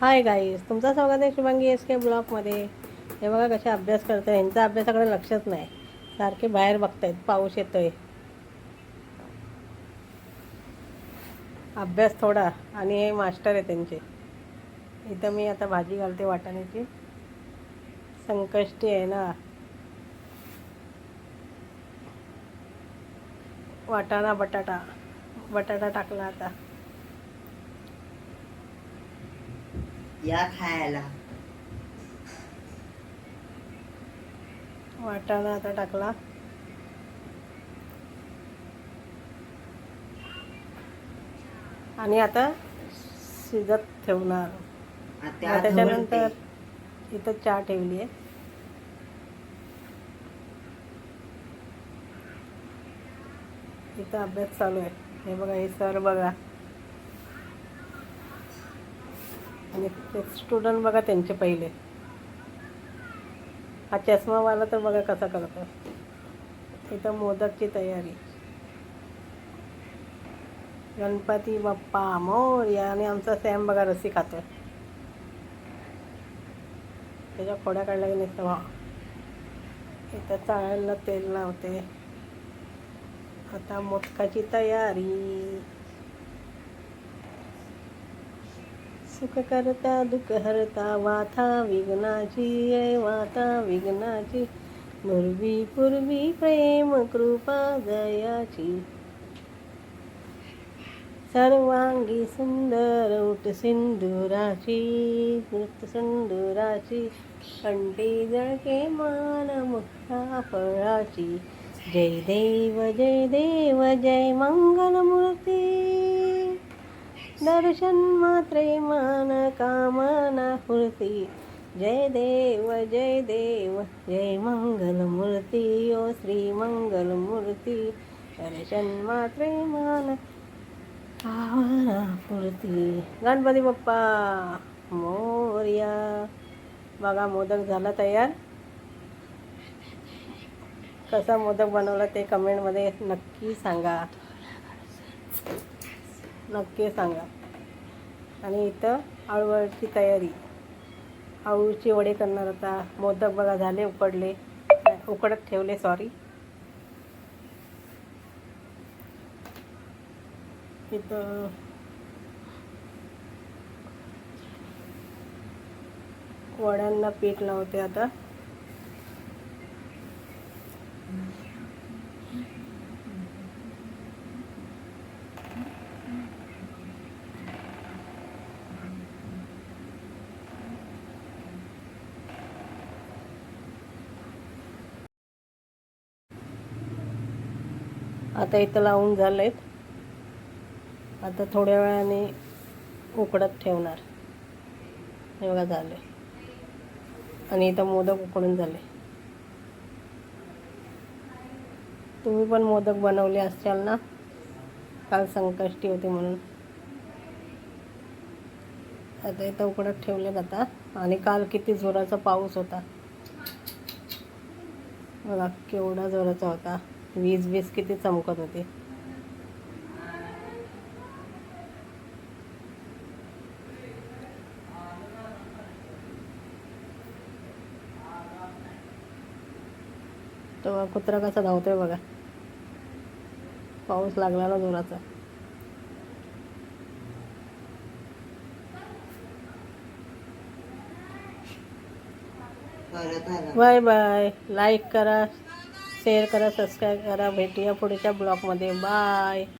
Hi guys तुमचं स्वागत आहे शुभांगी एस के ब्लॉकमध्ये हे बघा कसे अभ्यास करतात यांचा अभ्यासाकडे लक्षच नाही. सारखे बाहेर बघतायत. पाऊस येतोय. अभ्यास थोडा. आणि हे मास्टर आहे त्यांचे. इथं मी आता भाजी घालते वाटाण्याची. संकष्टी आहे ना. वाटाणा बटाटा. बटाटा टाकला आता. या खायला. वाटाणा आता टाकला. आणि आता शिजत ठेवणार. त्याच्यानंतर इथं चहा ठेवली आहे. इथं अभ्यास चालू आहे. हे बघा हे सर बघा. आणि ते स्टुडंट बघा त्यांचे पहिले. हा चष्मावाला तर बघा कसा करतो. इथं मोदकची तयारी. गणपती बाप्पा मोर्या आणि आमचा सॅम बघा रस्सी खातोय. त्याच्या खोड्या काढल्या की नुसतं इथं चाळायला तेल लावते. आता मोदकाची तयारी. सुख करता दुःख हरता वाथा विघ्नाची ऐ वाथा विघ्नाची. पूर्वी पूर्वी प्रेम कृपा दयाची. सर्वांगी सुंदर उठ सिंदुराची नृत्य सिंदुराची. कंठी जळके मान मुक्ता फळाची. जय देव जय देव जय मंगलमूर्ती. दर्शन मात्रे मान कामना पूर्ती जय देव जय देव जय मंगलमूर्ती ओ श्री मंगलमूर्ती दर्शन मात्रे मान कामना पूर्ती गणपती बाप्पा मोर्या. बघा मोदक झाला तयार. कसा मोदक बनवला ते कमेंटमध्ये नक्की सांगा. नक्की सांगा. आणि इथं आळूवडची तयारी. आळूचे वडे करणार आता. मोदक बघा झाले उकडले. उकडत ठेवले सॉरी इथं वड्यांना पीठ लावते आता. आता इथं लावून झालेत. आता थोड्या वेळाने उकडत ठेवणार. हे बघा झाले. आणि इथं मोदक उकडून झाले. तुम्ही पण मोदक बनवले असाल ना? काल संकष्टी होती म्हणून. आता इथं उकडत ठेवले जाता आणि काल किती जोराचा पाऊस होता. बघा केवढा जोराचा होता. वीज वीज किती चमकत होती. तेव्हा कुत्रा कसा धावतोय बघा. पाऊस लागला ना जोराचा बाय बाय. लाईक करा. शेअर करा सबस्क्राईब करा. भेटूया पुढच्या ब्लॉगमध्ये. बाय